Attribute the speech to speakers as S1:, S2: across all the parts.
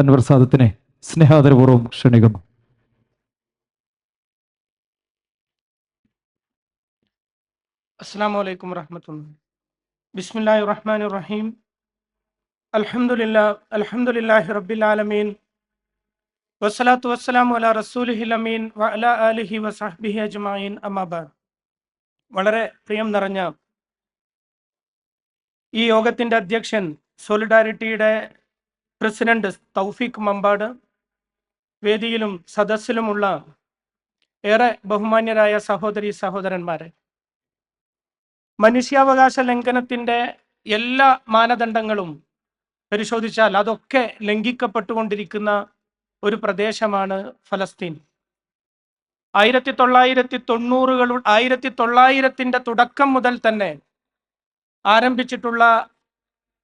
S1: അൻവർ സാദത്തിനെ സ്നേഹാദരപൂർവം ക്ഷണിക്കുന്നു.
S2: അസ്സാം വലൈക്കും വറഹമത്തുള്ള ബിസ്മില്ലാഹി റഹ്മാൻ റഹീം അലഹമുല്ല അൽഹംദുലില്ലാഹി റബ്ബിൽ ആലമീൻ. വസ്സലാത്തു വസ്സലാമു അലാ റസൂലിഹിൽ അമീൻ വ അലാ ആലിഹി വസഹ്ബിഹി അജ്മഈൻ. അമ്മാബാദ് വളരെ പ്രിയം നിറഞ്ഞ ഈ യോഗത്തിന്റെ അധ്യക്ഷൻ സോളിഡാരിറ്റിയുടെ പ്രസിഡന്റ് തൗഫീഖ് മമ്പാട് വേദിയിലും സദസ്സിലുമുള്ള ഏറെ ബഹുമാന്യരായ സഹോദരി സഹോദരന്മാരെ. മനുഷ്യാവകാശ ലംഘനത്തിന്റെ എല്ലാ മാനദണ്ഡങ്ങളും പരിശോധിച്ചാൽ അതൊക്കെ ലംഘിക്കപ്പെട്ടുകൊണ്ടിരിക്കുന്ന ഒരു പ്രദേശമാണ് ഫലസ്തീൻ. ആയിരത്തി തൊള്ളായിരത്തി തൊണ്ണൂറുകൾ ആയിരത്തി തൊള്ളായിരത്തിന്റെ തുടക്കം മുതൽ തന്നെ ആരംഭിച്ചിട്ടുള്ള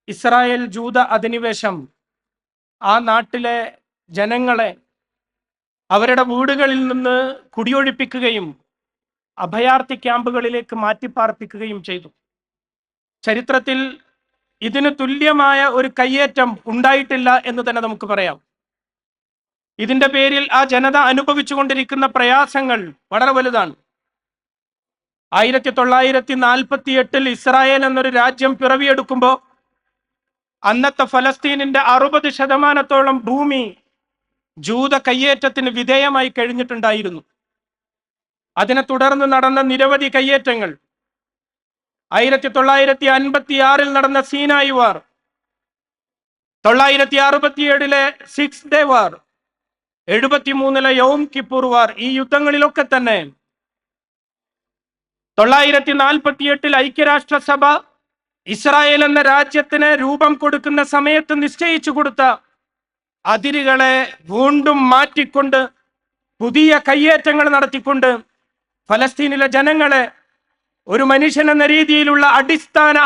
S2: ഇസ്രായേൽ ജൂത അധിനിവേശം ആ നാട്ടിലെ ജനങ്ങളെ അവരുടെ വീടുകളിൽ നിന്ന് കുടിയൊഴിപ്പിക്കുകയും അഭയാർത്ഥി ക്യാമ്പുകളിലേക്ക് മാറ്റിപ്പാർപ്പിക്കുകയും ചെയ്തു. ചരിത്രത്തിൽ ഇതിന് തുല്യമായ ഒരു കയ്യേറ്റം ഉണ്ടായിട്ടില്ല എന്ന് തന്നെ നമുക്ക് പറയാം. ഇതിന്റെ പേരിൽ ആ ജനത അനുഭവിച്ചുകൊണ്ടിരിക്കുന്ന പ്രയാസങ്ങൾ വളരെ വലുതാണ്. ആയിരത്തി തൊള്ളായിരത്തി നാൽപ്പത്തി എട്ടിൽ ഇസ്രായേൽ എന്നൊരു രാജ്യം പിറവിയെടുക്കുമ്പോൾ അന്നത്തെ ഫലസ്തീനിന്റെ അറുപത് ശതമാനത്തോളം ഭൂമി ജൂത കയ്യേറ്റത്തിന് വിധേയമായി കഴിഞ്ഞിട്ടുണ്ടായിരുന്നു. അതിനെ തുടർന്ന് നടന്ന നിരവധി കയ്യേറ്റങ്ങൾ. ആയിരത്തി തൊള്ളായിരത്തി അൻപത്തി ആറിൽ നടന്ന സീനായി വാർ. തൊള്ളായിരത്തി അറുപത്തിയേഴിലെ സിക്സ് ഡേ വാർ. എഴുപത്തിമൂന്നിലെ യൗം കിപ്പൂർ വാർ. ഈ യുദ്ധങ്ങളിലൊക്കെ തന്നെ. തൊള്ളായിരത്തി നാൽപ്പത്തി എട്ടിൽ ഐക്യരാഷ്ട്രസഭ ഇസ്രായേൽ എന്ന രാജ്യത്തിന് രൂപം കൊടുക്കുന്ന സമയത്ത് നിശ്ചയിച്ചു കൊടുത്ത അതിരുകളെ വീണ്ടും മാറ്റിക്കൊണ്ട് പുതിയ കയ്യേറ്റങ്ങൾ നടത്തിക്കൊണ്ട് ഫലസ്തീനിലെ ജനങ്ങളെ ഒരു മനുഷ്യൻ എന്ന രീതിയിലുള്ള അടിസ്ഥാന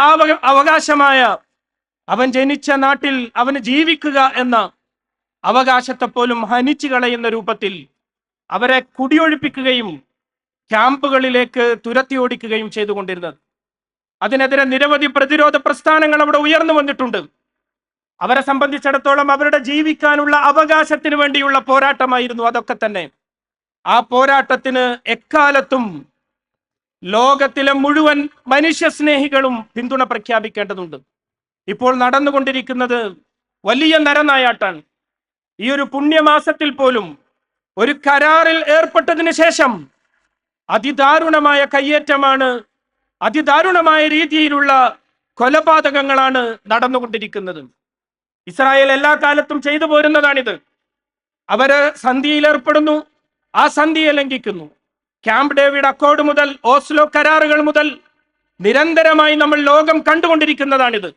S2: അവകാശമായ അവൻ ജനിച്ച നാട്ടിൽ അവന് ജീവിക്കുക എന്ന അവകാശത്തെ പോലും ഹനിച്ചു കളയുന്ന രൂപത്തിൽ അവരെ കുടിയൊഴിപ്പിക്കുകയും ക്യാമ്പുകളിലേക്ക് തുരത്തി ഓടിക്കുകയും ചെയ്തുകൊണ്ടിരുന്നത്. അതിനെതിരെ നിരവധി പ്രതിരോധ പ്രസ്ഥാനങ്ങൾ അവിടെ ഉയർന്നു വന്നിട്ടുണ്ട്. അവരെ സംബന്ധിച്ചിടത്തോളം അവരുടെ ജീവിക്കാനുള്ള അവകാശത്തിന് വേണ്ടിയുള്ള പോരാട്ടമായിരുന്നു അതൊക്കെ തന്നെ. ആ പോരാട്ടത്തിന് എക്കാലത്തും ലോകത്തിലെ മുഴുവൻ മനുഷ്യസ്നേഹികളും പിന്തുണ പ്രഖ്യാപിക്കേണ്ടതുണ്ട്. ഇപ്പോൾ നടന്നുകൊണ്ടിരിക്കുന്നത് വലിയ നരനായാട്ടാണ്. ഈ ഒരു പുണ്യമാസത്തിൽ പോലും ഒരു കരാറിൽ ഏർപ്പെട്ടതിന് ശേഷം അതിദാരുണമായ കയ്യേറ്റമാണ് അതിദാരുണമായ രീതിയിലുള്ള കൊലപാതകങ്ങളാണ് നടന്നുകൊണ്ടിരിക്കുന്നത്. ഇസ്രായേൽ എല്ലാ കാലത്തും ചെയ്തു പോരുന്നതാണിത്. അവർ സന്ധിയിൽ ഏർപ്പെടുന്നു ആ സന്ധിയെ ലംഘിക്കുന്നു. ക്യാമ്പ് ഡേവിഡ് അക്കോർഡ് മുതൽ ഓസ്ലോ കരാറുകൾ മുതൽ നിരന്തരമായി നമ്മൾ ലോകം കണ്ടുകൊണ്ടിരിക്കുന്നതാണിത്.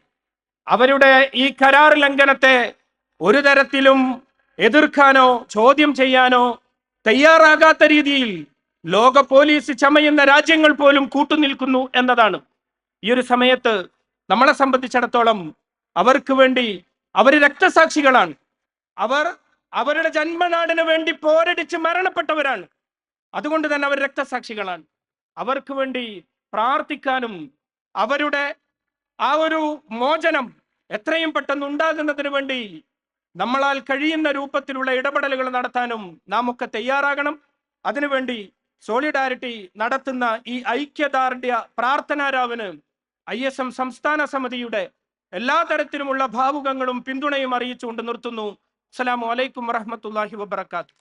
S2: അവരുടെ ഈ കരാർ ലംഘനത്തെ ഒരു തരത്തിലും എതിർക്കാനോ ചോദ്യം ചെയ്യാനോ തയ്യാറാകാത്ത രീതിയിൽ ലോക പോലീസ് ചമയുന്ന രാജ്യങ്ങൾ പോലും കൂട്ടുനിൽക്കുന്നു എന്നതാണ്. ഈ ഒരു സമയത്ത് നമ്മളെ സംബന്ധിച്ചിടത്തോളം അവർക്ക് വേണ്ടി അവർ രക്തസാക്ഷികളാണ്. അവർ അവരുടെ ജന്മനാടിന് വേണ്ടി പോരടിച്ച് മരണപ്പെട്ടവരാണ്. അതുകൊണ്ട് തന്നെ അവർ രക്തസാക്ഷികളാണ്. അവർക്ക് വേണ്ടി പ്രാർത്ഥിക്കാനും അവരുടെ ആ ഒരു മോചനം എത്രയും പെട്ടെന്ന് ഉണ്ടാകുന്നതിന് വേണ്ടി നമ്മളാൽ കഴിയുന്ന രൂപത്തിലുള്ള ഇടപെടലുകൾ നടത്താനും നാം ഒക്കെ തയ്യാറാകണം. അതിനുവേണ്ടി സോളിഡാരിറ്റി നടത്തുന്ന ഈ ഐക്യദാർഢ്യ പ്രാർത്ഥനാരാവിന് ഐ എസ് എം സംസ്ഥാന സമിതിയുടെ എല്ലാ തരത്തിലുമുള്ള ഭാവുകങ്ങളും പിന്തുണയും അറിയിച്ചുകൊണ്ട് നിർത്തുന്നു. അസ്സലാമു അലൈക്കും വറഹ്മത്തുള്ളാഹി വബറകാതുഹു.